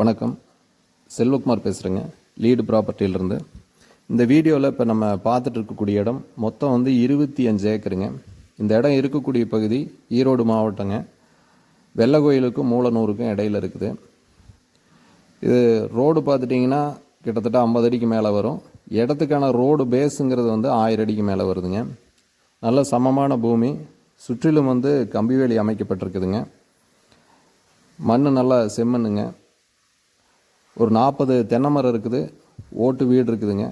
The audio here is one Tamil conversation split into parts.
வணக்கம். செல்வகுமார் பேசுகிறேங்க லீடு ப்ராப்பர்ட்டியிலிருந்து இந்த வீடியோவில் இப்போ நம்ம பார்த்துட்டு இருக்கக்கூடிய இடம் மொத்தம் வந்து இருபத்தி அஞ்சு ஏக்கருங்க. இந்த இடம் இருக்கக்கூடிய பகுதி ஈரோடு மாவட்டங்க. வெள்ளை கோயிலுக்கும் மூலநூறுக்கும் இடையில இருக்குது. இது ரோடு பார்த்துட்டிங்கன்னா கிட்டத்தட்ட ஐம்பது அடிக்கு மேலே வரும். இடத்துக்கான ரோடு பேஸுங்கிறது வந்து ஆயிரம் அடிக்கு மேலே வருதுங்க. நல்ல சமமான பூமி. சுற்றிலும் வந்து கம்பிவேலி அமைக்கப்பட்டிருக்குதுங்க. மண் நல்லா செம்மண்ணுங்க. ஒரு நாற்பது தென்னை மரம் இருக்குது ஓட்டு வீடு இருக்குதுங்க.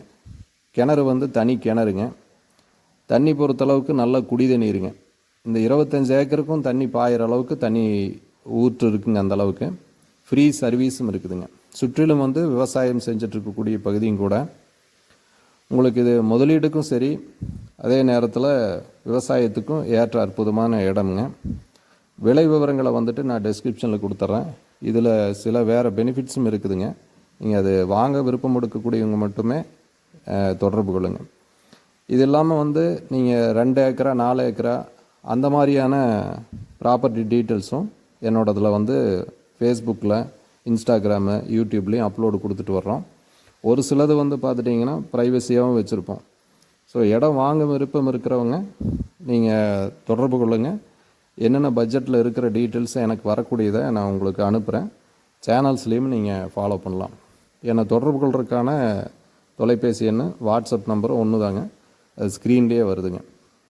கிணறு வந்து தனி கிணறுங்க. தண்ணி பொறுத்தளவுக்கு நல்ல குடி தண்ணீருங்க. இந்த இருபத்தஞ்சு ஏக்கருக்கும் தண்ணி பாயிற அளவுக்கு தண்ணி ஊற்று இருக்குங்க அந்த அளவுக்கு. ஃப்ரீ சர்வீஸும் இருக்குதுங்க. சுற்றிலும் வந்து விவசாயம் செஞ்சிட்ருக்கக்கூடிய பகுதியும் கூட. உங்களுக்கு இது முதலீடுக்கும் சரி அதே நேரத்தில் விவசாயத்துக்கும் ஏற்ற அற்புதமான இடம்ங்க. விலை விவரங்களை வந்துட்டு நான் டெஸ்கிரிப்ஷனில் கொடுத்துட்றேன் இதில் சில வேறு பெனிஃபிட்ஸும் இருக்குதுங்க. நீங்கள் அது வாங்க விருப்பம் எடுக்கக்கூடியவங்க மட்டுமே தொடர்பு கொள்ளுங்க. இது இல்லாமல் வந்து நீங்கள் ரெண்டு ஏக்கரா நாலு ஏக்கரா அந்த மாதிரியான ப்ராப்பர்ட்டி டீட்டெயில்ஸும் என்னோடதில் வந்து ஃபேஸ்புக்கில் இன்ஸ்டாகிராமு யூடியூப்லேயும் அப்லோடு கொடுத்துட்டு வர்றோம். ஒரு சிலது வந்து பார்த்துட்டிங்கன்னா ப்ரைவசியாகவும் வச்சுருப்போம். ஸோ இடம் வாங்க விருப்பம் இருக்கிறவங்க நீங்கள் தொடர்பு கொள்ளுங்கள் என்னென்ன பட்ஜெட்டில் இருக்கிற டீட்டெயில்ஸை எனக்கு வரக்கூடியதை நான் உங்களுக்கு அனுப்புகிறேன் சேனல்ஸ்லேயும் நீங்கள் ஃபாலோ பண்ணலாம். என்னை தொடர்பு கொள்றதுக்கான தொலைபேசி எண் வாட்ஸ்அப் நம்பரும் ஒன்று தாங்க அது ஸ்க்ரீன்லேயே வருதுங்க.